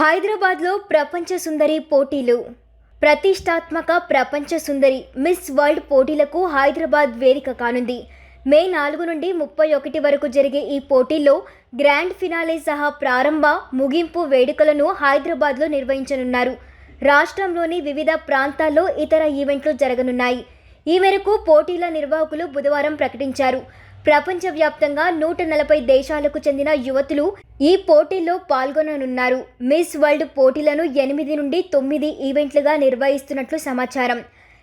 హైదరాబాద్లో ప్రపంచ సుందరి పోటీలు. ప్రతిష్టాత్మక ప్రపంచ సుందరి మిస్ వరల్డ్ పోటీలకు హైదరాబాద్ వేదిక కానుంది. మే నాలుగు నుండి ముప్పై ఒకటి వరకు జరిగే ఈ పోటీల్లో గ్రాండ్ ఫినాలే సహా ప్రారంభ ముగింపు వేడుకలను హైదరాబాద్లో నిర్వహించనున్నారు. రాష్ట్రంలోని వివిధ ప్రాంతాల్లో ఇతర ఈవెంట్లు జరగనున్నాయి. ఈ మేరకు పోటీల నిర్వాహకులు బుధవారం ప్రకటించారు. ప్రపంచవ్యాప్తంగా నూట నలభై దేశాలకు చెందిన యువతులు ఈ పోటీల్లో పాల్గొననున్నారు. మిస్ వరల్డ్ పోటీలను ఎనిమిది నుండి తొమ్మిది ఈవెంట్లుగా నిర్వహిస్తున్నట్లు సమాచారం.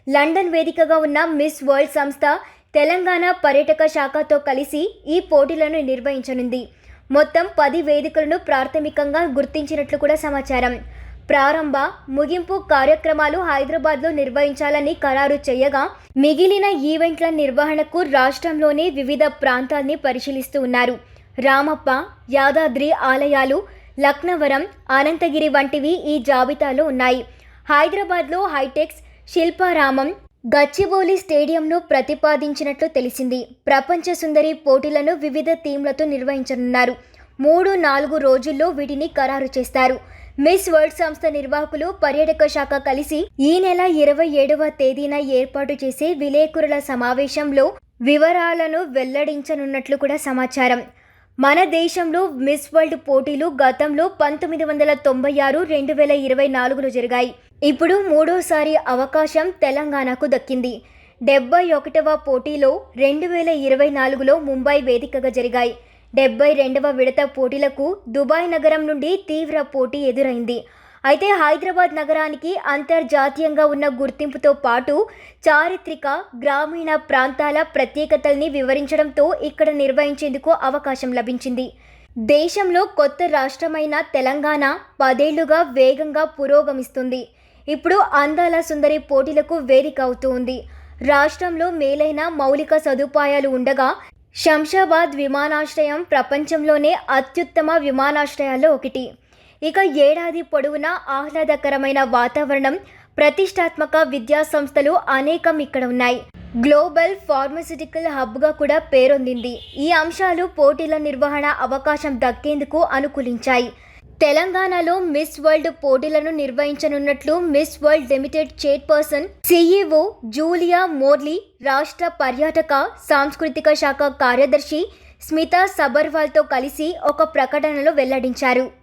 లండన్ వేదికగా ఉన్న మిస్ వరల్డ్ సంస్థ తెలంగాణ పర్యాటక శాఖతో కలిసి ఈ పోటీలను నిర్వహించనుంది. మొత్తం పది వేదికలను ప్రాథమికంగా గుర్తించినట్లు కూడా సమాచారం. ప్రారంభ ముగింపు కార్యక్రమాలు హైదరాబాద్లో నిర్వహించాలని ఖరారు చేయగా మిగిలిన ఈవెంట్ల నిర్వహణకు రాష్ట్రంలోని వివిధ ప్రాంతాల్ని పరిశీలిస్తూ ఉన్నారు. రామప్ప యాదాద్రి ఆలయాలు లక్నవరం అనంతగిరి వంటివి ఈ జాబితాలో ఉన్నాయి. హైదరాబాద్లో హైటెక్స్ శిల్పారామం గచ్చిబౌలి స్టేడియంను ప్రతిపాదించినట్లు తెలిసింది. ప్రపంచ సుందరి పోటీలను వివిధ థీమ్లతో నిర్వహించనున్నారు. మూడు నాలుగు రోజుల్లో వీటిని ఖరారు చేస్తారు. మిస్ వరల్డ్ సంస్థ నిర్వాహకులు పర్యాటక శాఖ కలిసి ఈ నెల ఇరవై ఏడవ తేదీన ఏర్పాటు చేసే విలేకరుల సమావేశంలో వివరాలను వెల్లడించనున్నట్లు కూడా సమాచారం. మన దేశంలో మిస్ వరల్డ్ పోటీలు గతంలో పంతొమ్మిది వందల తొంభై ఆరు రెండు వేల ఇరవై నాలుగులో జరిగాయి. ఇప్పుడు మూడోసారి అవకాశం తెలంగాణకు దక్కింది. డెబ్బై ఒకటవ పోటీలో రెండు వేల ఇరవై నాలుగులో ముంబై వేదికగా జరిగాయి. డెబ్బై రెండవ విడత పోటీలకు దుబాయ్ నగరం నుండి తీవ్ర పోటీ ఎదురైంది. అయితే హైదరాబాద్ నగరానికి అంతర్జాతీయంగా ఉన్న గుర్తింపుతో పాటు చారిత్రక గ్రామీణ ప్రాంతాల ప్రత్యేకతల్ని వివరించడంతో ఇక్కడ నిర్వహించేందుకు అవకాశం లభించింది. దేశంలో కొత్త రాష్ట్రమైన తెలంగాణ పదేళ్ళుగా వేగంగా పురోగమిస్తుంది. ఇప్పుడు అందాల సుందరి పోటీలకు వేదిక అవుతూ ఉంది. రాష్ట్రంలో మేలైన మౌలిక సదుపాయాలు ఉండగా శంషాబాద్ విమానాశ్రయం ప్రపంచంలోనే అత్యుత్తమ విమానాశ్రయాల్లో ఒకటి. ఇక ఏడాది పొడవునా ఆహ్లాదకరమైన వాతావరణం ప్రతిష్టాత్మక విద్యా సంస్థలు అనేకం ఇక్కడ ఉన్నాయి. గ్లోబల్ ఫార్మసిటికల్ హబ్గా కూడా పేరొందింది. ఈ అంశాలు పోటీల నిర్వహణ అవకాశం దక్కేందుకు అనుకూలించాయి. తెలంగాణలో మిస్ వరల్డ్ పోటీలను నిర్వహించనున్నట్లు Miss World Limited chairperson CEO Julia Morley రాష్ట్ర పర్యాటక సాంస్కృతిక శాఖ కార్యదర్శి స్మిత సబర్వాల్తో కలిసి ఒక ప్రకటనలో వెల్లడించారు.